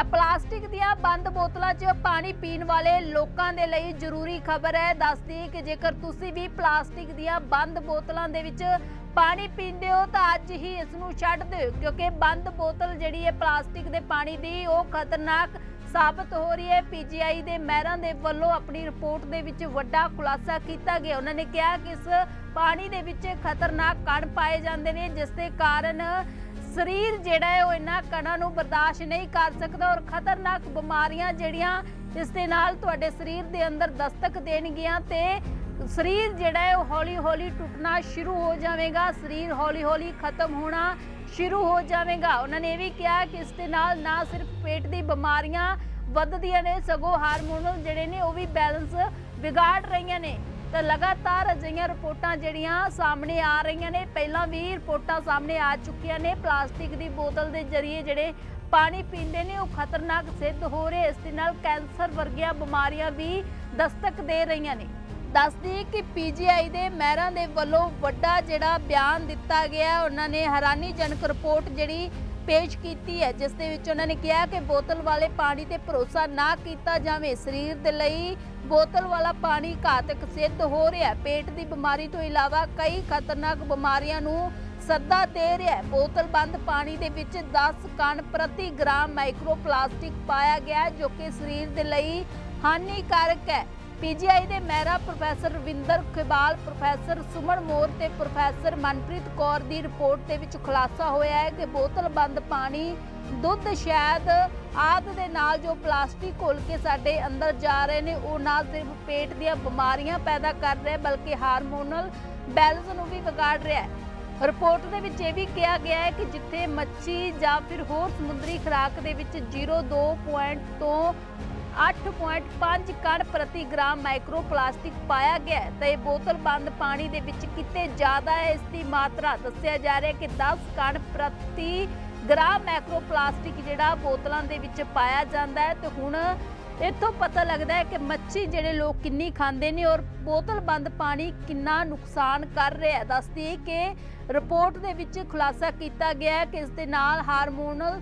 ਤਾਂ ਪਲਾਸਟਿਕ ਦੀਆਂ ਬੰਦ ਬੋਤਲਾਂ 'ਚ ਪਾਣੀ ਪੀਣ ਵਾਲੇ ਲੋਕਾਂ ਦੇ ਲਈ ਜ਼ਰੂਰੀ ਖਬਰ ਹੈ। ਦੱਸਦੀ ਕਿ ਜੇਕਰ ਤੁਸੀਂ ਵੀ ਪਲਾਸਟਿਕ ਦੀਆਂ ਬੰਦ ਬੋਤਲਾਂ ਦੇ ਵਿੱਚ ਪਾਣੀ ਪੀਂਦੇ ਹੋ, ਤਾਂ ਅੱਜ ਹੀ ਇਸ ਨੂੰ ਛੱਡ ਦਿਓ, ਕਿਉਂਕਿ ਬੰਦ ਬੋਤਲ ਜਿਹੜੀ ਹੈ ਪਲਾਸਟਿਕ ਦੇ ਪਾਣੀ ਦੀ, ਉਹ ਖਤਰਨਾਕ ਸਾਬਤ ਹੋ ਰਹੀ ਹੈ। ਪੀਜੀਆਈ ਦੇ ਮਹਿਰਾਂ ਦੇ ਵੱਲੋਂ ਆਪਣੀ ਰਿਪੋਰਟ ਦੇ ਵਿੱਚ ਵੱਡਾ ਖੁਲਾਸਾ ਕੀਤਾ ਗਿਆ। ਉਹਨਾਂ ਨੇ ਕਿਹਾ ਕਿ ਇਸ ਪਾਣੀ ਦੇ ਵਿੱਚ ਖਤਰਨਾਕ ਕਣ ਪਾਏ ਜਾਂਦੇ ਨੇ, ਜਿਸ ਦੇ ਕਾਰਨ ਸਰੀਰ ਜਿਹੜਾ ਹੈ ਉਹ ਇਹਨਾਂ ਕਣਾਂ ਨੂੰ ਬਰਦਾਸ਼ਤ ਨਹੀਂ ਕਰ ਸਕਦਾ ਔਰ ਖਤਰਨਾਕ ਬਿਮਾਰੀਆਂ ਜਿਹੜੀਆਂ ਇਸ ਦੇ ਨਾਲ ਤੁਹਾਡੇ ਸਰੀਰ ਦੇ ਅੰਦਰ ਦਸਤਕ ਦੇਣਗੀਆਂ ਤੇ ਸਰੀਰ ਜਿਹੜਾ ਹੈ ਉਹ ਹੌਲੀ-ਹੌਲੀ ਟੁੱਟਣਾ ਸ਼ੁਰੂ ਹੋ ਜਾਵੇਗਾ, ਸਰੀਰ ਹੌਲੀ-ਹੌਲੀ ਖਤਮ ਹੋਣਾ ਸ਼ੁਰੂ ਹੋ ਜਾਵੇਗਾ। ਉਹਨਾਂ ਨੇ ਇਹ ਵੀ ਕਿਹਾ ਕਿ ਇਸ ਦੇ ਨਾਲ ਨਾ ਸਿਰਫ ਪੇਟ ਦੀ ਬਿਮਾਰੀਆਂ ਵੱਧਦੀਆਂ ਨੇ, ਸਗੋਂ ਹਾਰਮੋਨਲ ਜਿਹੜੇ ਨੇ ਉਹ ਵੀ ਬੈਲੈਂਸ ਵਿਗਾੜ ਰਹੀਆਂ ਨੇ। ਤਾਂ ਲਗਾਤਾਰ ਅਜਿਹੀਆਂ ਰਿਪੋਰਟਾਂ ਜਿਹੜੀਆਂ ਸਾਹਮਣੇ ਆ ਰਹੀਆਂ ਨੇ। ਪਹਿਲਾਂ ਵੀ ਰਿਪੋਰਟਾਂ ਸਾਹਮਣੇ ਆ ਚੁੱਕੀਆਂ ਨੇ। ਪਲਾਸਟਿਕ ਦੀ ਬੋਤਲ ਦੇ ਜ਼ਰੀਏ ਜਿਹੜੇ ਪਾਣੀ ਪੀਂਦੇ ਨੇ, ਉਹ ਖਤਰਨਾਕ ਸਿੱਧ ਹੋ ਰਹੇ। ਇਸ ਦੇ ਨਾਲ ਕੈਂਸਰ ਵਰਗੀਆਂ ਬਿਮਾਰੀਆਂ ਵੀ ਦਸਤਕ ਦੇ ਰਹੀਆਂ ਨੇ। ਦੱਸਦੀ ਕਿ ਪੀਜੀਆਈ ਦੇ ਮਹਿਰਾਂ ਦੇ ਵੱਲੋਂ ਵੱਡਾ ਜਿਹੜਾ ਬਿਆਨ ਦਿੱਤਾ ਗਿਆ ਉਹਨਾਂ ਨੇ ਹੈਰਾਨੀਜਨਕ ਰਿਪੋਰਟ ਜਿਹੜੀ ਪੇਸ਼ ਕੀਤੀ ਹੈ, ਜਿਸ ਦੇ ਵਿੱਚ ਉਹਨਾਂ ਨੇ ਕਿਹਾ ਕਿ ਬੋਤਲ ਵਾਲੇ ਪਾਣੀ ਤੇ ਭਰੋਸਾ ਨਾ ਕੀਤਾ ਜਾਵੇ। ਸਰੀਰ ਦੇ ਲਈ ਬੋਤਲ ਵਾਲਾ ਪਾਣੀ ਘਾਤਕ ਸਿੱਧ ਹੋ ਰਿਹਾ ਪੇਟ ਦੀ ਬਿਮਾਰੀ ਤੋਂ ਇਲਾਵਾ ਕਈ ਖਤਰਨਾਕ ਬਿਮਾਰੀਆਂ ਨੂੰ ਸੱਦਾ ਦੇ ਰਿਹਾ ਬੋਤਲ ਬੰਦ ਪਾਣੀ ਦੇ ਵਿੱਚ 10 ਕਣ ਪ੍ਰਤੀ ਗ੍ਰਾਮ ਮਾਈਕਰੋ ਪਲਾਸਟਿਕ ਪਾਇਆ ਗਿਆ ਜੋ ਕਿ ਸਰੀਰ ਦੇ ਲਈ ਹਾਨੀਕਾਰਕ ਹੈ। ਪੀਜੀਆਈ ਦੇ ਮਹਿਰਾ ਪ੍ਰੋਫੈਸਰ ਰਵਿੰਦਰ ਖਿਬਾਲ, ਪ੍ਰੋਫੈਸਰ ਸੁਮਨ ਮੋਰ ਤੇ ਪ੍ਰੋਫੈਸਰ ਮਨਪ੍ਰੀਤ ਕੌਰ ਦੀ ਰਿਪੋਰਟ ਦੇ ਵਿੱਚ ਖੁਲਾਸਾ ਹੋਇਆ ਹੈ ਕਿ ਬੋਤਲ ਬੰਦ ਪਾਣੀ, ਦੁੱਧ ਸ਼ਹਿਦ ਆਦਿ ਦੇ ਨਾਲ ਜੋ ਪਲਾਸਟਿਕ ਘੋਲ ਕੇ ਸਾਡੇ ਅੰਦਰ ਜਾ ਰਹੇ ਨੇ, ਉਹ ਨਾ ਸਿਰਫ ਪੇਟ ਦੀਆਂ ਬਿਮਾਰੀਆਂ ਪੈਦਾ ਕਰ ਰਿਹਾ ਬਲਕਿ ਹਾਰਮੋਨਲ ਬੈਲੈਂਸ ਨੂੰ ਵੀ ਵਿਗਾੜ ਰਿਹਾ ਹੈ। ਰਿਪੋਰਟ ਦੇ ਵਿੱਚ ਇਹ ਵੀ ਕਿਹਾ ਗਿਆ ਹੈ ਕਿ ਜਿੱਥੇ ਮੱਛੀ ਜਾਂ ਫਿਰ ਹੋਰ ਸਮੁੰਦਰੀ ਖੁਰਾਕ ਦੇ ਵਿੱਚ 0.2 ਪੁਆਇੰਟ ਤੋਂ 8.5 ਕਣ ਪ੍ਰਤੀ ਗ੍ਰਾਮ ਮਾਈਕਰੋਪਲਾਸਟਿਕ ਪਾਇਆ ਗਿਆ ਹੈ ਤਾਂ ਇਹ ਬੋਤਲ ਬੰਦ ਪਾਣੀ ਦੇ ਵਿੱਚ ਕਿਤੇ ਜ਼ਿਆਦਾ ਹੈ। ਇਸ ਦੀ ਮਾਤਰਾ ਦੱਸਿਆ ਜਾ ਰਿਹਾ ਹੈ ਕਿ 10 ਕਣ ਪ੍ਰਤੀ ਗ੍ਰਾਮ ਮਾਈਕਰੋਪਲਾਸਟਿਕ ਜਿਹੜਾ ਬੋਤਲਾਂ ਦੇ ਵਿੱਚ ਪਾਇਆ ਜਾਂਦਾ ਹੈ ਤੇ ਹੁਣ ਇੱਥੋਂ ਪਤਾ ਲੱਗਦਾ ਹੈ ਕਿ ਮੱਛੀ ਜਿਹੜੇ ਲੋਕ ਕਿੰਨੀ ਖਾਂਦੇ ਨੇ ਔਰ ਬੋਤਲ ਬੰਦ ਪਾਣੀ ਕਿੰਨਾ ਨੁਕਸਾਨ ਕਰ ਰਿਹਾ ਹੈ। ਦੱਸਦੀ ਕਿ ਰਿਪੋਰਟ ਦੇ ਵਿੱਚ ਖੁਲਾਸਾ ਕੀਤਾ ਗਿਆ ਹੈ ਕਿ ਇਸ ਦੇ ਨਾਲ ਹਾਰਮੋਨਲ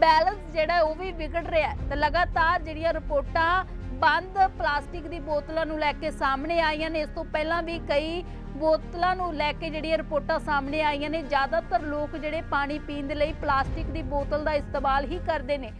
ਬੈਲੈਂਸ ਜਿਹੜਾ ਉਹ ਵੀ ਵਿਗੜ ਰਿਹਾ ਤੇ ਲਗਾਤਾਰ ਜਿਹੜੀਆਂ ਰਿਪੋਰਟਾਂ ਬੰਦ ਪਲਾਸਟਿਕ ਦੀ ਬੋਤਲਾਂ ਨੂੰ ਲੈ ਕੇ ਸਾਹਮਣੇ ਆਈਆਂ ਨੇ, ਇਸ ਤੋਂ ਪਹਿਲਾਂ ਵੀ ਕਈ ਬੋਤਲਾਂ ਨੂੰ ਲੈ ਕੇ ਜਿਹੜੀਆਂ ਰਿਪੋਰਟਾਂ ਸਾਹਮਣੇ ਆਈਆਂ ਨੇ, ਜ਼ਿਆਦਾਤਰ ਲੋਕ ਜਿਹੜੇ ਪਾਣੀ ਪੀਣ ਦੇ ਲਈ ਪਲਾਸਟਿਕ ਦੀ ਬੋਤਲ ਦਾ ਇਸਤੇਮਾਲ ਹੀ ਕਰਦੇ ਨੇ।